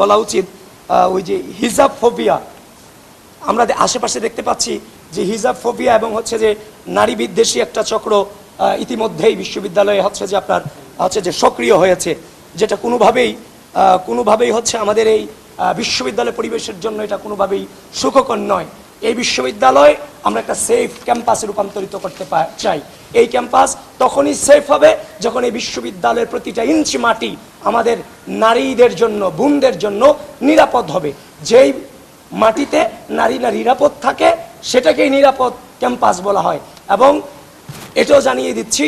বলা উচিত ওই যে হিজাব ফোবিয়া। আমরা আশেপাশে দেখতে পাচ্ছি যে হিজাব ফোবিয়া এবং হচ্ছে যে নারী বিদ্বেষী একটা চক্র ইতিমধ্যেই বিশ্ববিদ্যালয়ে হচ্ছে যে আপনার, হচ্ছে যে সক্রিয় হয়েছে, যেটা কোনোভাবেই কোনোভাবেই হচ্ছে আমাদের এই বিশ্ববিদ্যালয় পরিবেশের জন্য এটা কোনোভাবেই সুখকর নয়। এই বিশ্ববিদ্যালয় আমরা একটা সেফ ক্যাম্পাসে রূপান্তরিত করতে চাই। এই ক্যাম্পাস তখনই সেফ হবে যখন এই বিশ্ববিদ্যালয়ের প্রতিটা ইঞ্চি মাটি আমাদের নারীদের জন্য, বোনদের জন্য নিরাপদ হবে। যেই মাটিতে নারীরা নিরাপদ থাকে, সেটাকেই নিরাপদ ক্যাম্পাস বলা হয়। এবং এটাও জানিয়ে দিচ্ছি,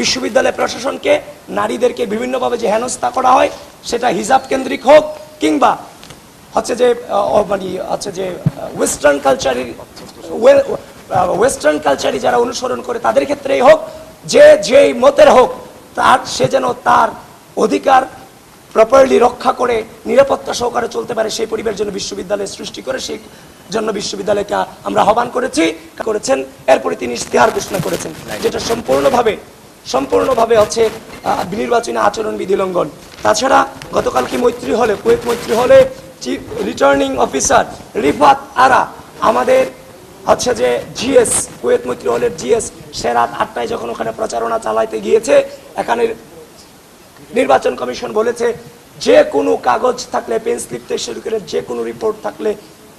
বিশ্ববিদ্যালয় প্রশাসনকে নারীদেরকে বিভিন্নভাবে যে হেনস্থা করা হয়, সেটা হিজাব কেন্দ্রিক হোক কিংবা হচ্ছে যে মানে হচ্ছে যে ওয়েস্টার্ন কালচারের ওয়েস্টার্ন কালচারই যারা অনুসরণ করে, তাদের ক্ষেত্রেই হোক, যে, যেই মতের হোক, তার, সে যেন তার অধিকার প্রপারলি রক্ষা করে, নিরাপত্তা সহকারে চলতে পারে, সেই পরিবেশ জন্য বিশ্ববিদ্যালয় সৃষ্টি করে, সেই জন্য বিশ্ববিদ্যালয়কে আমরা আহ্বান করেছি, করেছেন। এরপরে তিনি ইশতেহার ঘোষণা করেছেন, যেটা সম্পূর্ণভাবে সম্পূর্ণভাবে হচ্ছে নির্বাচনী আচরণবিধি লঙ্ঘন। তাছাড়া গতকালকে মৈত্রী হলে, কুয়েত মৈত্রী হলে chief returning officer Rifat Ara. আমাদের হচ্ছে যে জিএস কুয়েত মৈত্রী হলের জিএস সে রাত আটটায় যখন ওখানে প্রচারণা চালাইতে গিয়েছে, এখানে নির্বাচন কমিশন বলেছে, যে কোনো কাগজ থাকলে, পেন স্লিপ থেকে শুরু করে যে কোনো রিপোর্ট থাকলে,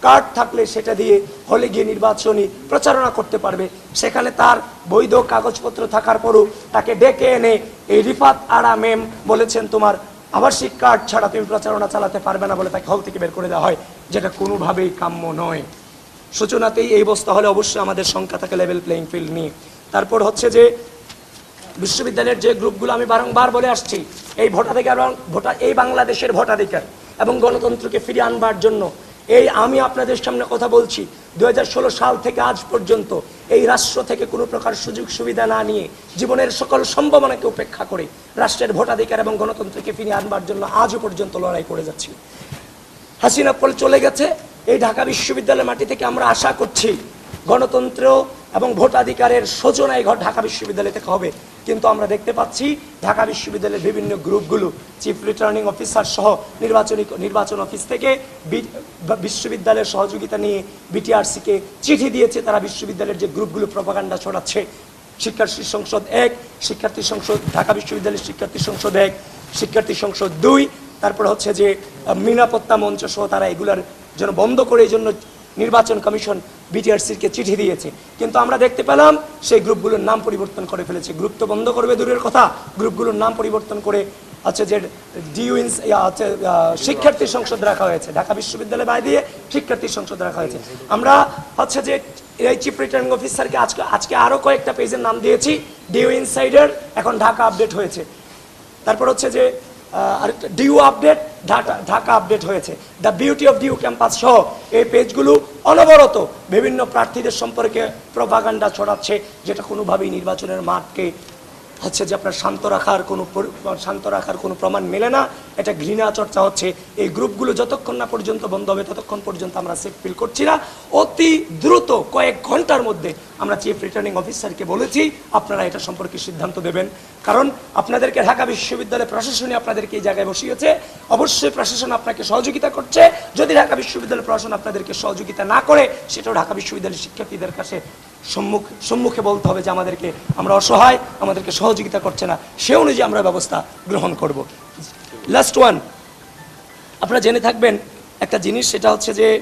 কার্ড থাকলে সেটা দিয়ে হলে গিয়ে নির্বাচনী প্রচারণা করতে পারবে। সেখানে তার বৈধ কাগজপত্র থাকার পরও তাকে ডেকে এনে এই রিফাত আরা মেম বলেছেন তোমার আবাসিক কার্ড ছাড়া তুমি প্রচারণা চালাতে পারবে না বলে তাকে হল থেকে বের করে দেওয়া হয়, যেটা কোনোভাবেই কাম্য নয়। সূচনাতেই এই অবস্থা হলে অবশ্যই আমাদের সংখ্যা থাকে লেভেল প্লেইং ফিল্ড নিয়ে। তারপর হচ্ছে যে, বিশ্ববিদ্যালয়ের যে গ্রুপগুলো আমি বারংবার বলে আসছি, এই ভোটাধিকার এবং ভোটা এই বাংলাদেশের ভোটাধিকার এবং গণতন্ত্রকে ফিরিয়ে আনবার জন্য, এই আমি আপনাদের সামনে কথা বলছি দু হাজার ষোলো সাল থেকে আজ পর্যন্ত এই রাষ্ট্র থেকে কোনো প্রকার সুযোগ সুবিধা না নিয়ে জীবনের সকল সম্ভাবনাকে উপেক্ষা করে রাষ্ট্রের ভোটাধিকার এবং গণতন্ত্রকে ফিরিয়ে আনবার জন্য আজও পর্যন্ত লড়াই করে যাচ্ছি। হাসিনা পল চলে গেছে। এই ঢাকা বিশ্ববিদ্যালয়ের মাটি থেকে আমরা আশা করছি গণতন্ত্র এবং ভোটাধিকারের সূচনায় ঘর ঢাকা বিশ্ববিদ্যালয় থেকে হবে। কিন্তু আমরা দেখতে পাচ্ছি ঢাকা বিশ্ববিদ্যালয়ের বিভিন্ন গ্রুপগুলো চিফ রিটার্নিং অফিসার সহ নির্বাচনী, নির্বাচন অফিস থেকে বিশ্ববিদ্যালয়ের সহযোগিতা নিয়ে বিটিআরসিকে চিঠি দিয়েছে তারা বিশ্ববিদ্যালয়ের যে গ্রুপগুলো প্রপাগান্ডা ছড়াচ্ছে। শিক্ষার্থী সংসদ এক, শিক্ষার্থী সংসদ, ঢাকা বিশ্ববিদ্যালয়ের শিক্ষার্থী সংসদ এক, শিক্ষার্থী সংসদ দুই, তারপর হচ্ছে যে নিরাপত্তা মঞ্চ সহ তারা এগুলার জন্য বন্ধ করে, এই জন্য নির্বাচন কমিশন বিটিআরসিকে চিঠি দিয়েছে। কিন্তু আমরা দেখতে পেলাম সেই গ্রুপগুলোর নাম পরিবর্তন করে ফেলেছে। গ্রুপ তো বন্ধ করবে দূরের কথা। গ্রুপগুলোর নাম পরিবর্তন করে হচ্ছে যে ডিউইন্স আহ, শিক্ষার্থী সংসদ রাখা হয়েছে। ঢাকা বিশ্ববিদ্যালয় বাই দিয়ে শিক্ষার্থী সংসদ রাখা হয়েছে। আমরা হচ্ছে যে এই চিফ রিটার্নিং অফিসারকে আজকে আজকে আরও কয়েকটা পেজের নাম দিয়েছি। ডিউ ইনসাইডার এখন ঢাকা আপডেট হয়েছে। তারপর হচ্ছে যে আরেকটা DU update Dhaka Dhaka update হয়েছে। The beauty of DU campus সহ এই পেজগুলো অনবরত বিভিন্ন প্রার্থীদের সম্পর্কে প্রভাগান্ডা ছড়াচ্ছে, যেটা কোনোভাবেই নির্বাচনের মাঠকে হচ্ছে যে আপনার শান্ত রাখার কোনো শান্ত রাখার কোনো প্রমাণ মেলে না। এটা ঘৃণা চর্চা হচ্ছে। এই গ্রুপগুলো যতক্ষণ না পর্যন্ত বন্ধ হবে, ততক্ষণ পর্যন্ত আমরা সেফ ফিল করছি না। অতি দ্রুত কয়েক ঘণ্টার মধ্যে আমরা চিফ রিটার্নিং অফিসারকে বলেছি, আপনারা এটা সম্পর্কে সিদ্ধান্ত দেবেন। কারণ আপনাদেরকে ঢাকা বিশ্ববিদ্যালয় প্রশাসনে আপনাদেরকে এই জায়গায় বসিয়েছে। অবশ্যই প্রশাসন আপনাকে সহযোগিতা করছে। যদি ঢাকা বিশ্ববিদ্যালয় প্রশাসন আপনাদেরকে সহযোগিতা না করে, সেটাও ঢাকা বিশ্ববিদ্যালয়ের শিক্ষার্থীদের কাছে সম্মুখ সম্মুখে বলতে হবে যে আমাদেরকে আমরা অসহায়, আমাদেরকে সহযোগিতা করছে না। সে অনুযায়ী আমরা ব্যবস্থা গ্রহণ করব। লাস্ট ওয়ান আপনারা জেনে থাকবেন একটা জিনিস, সেটা হচ্ছে যে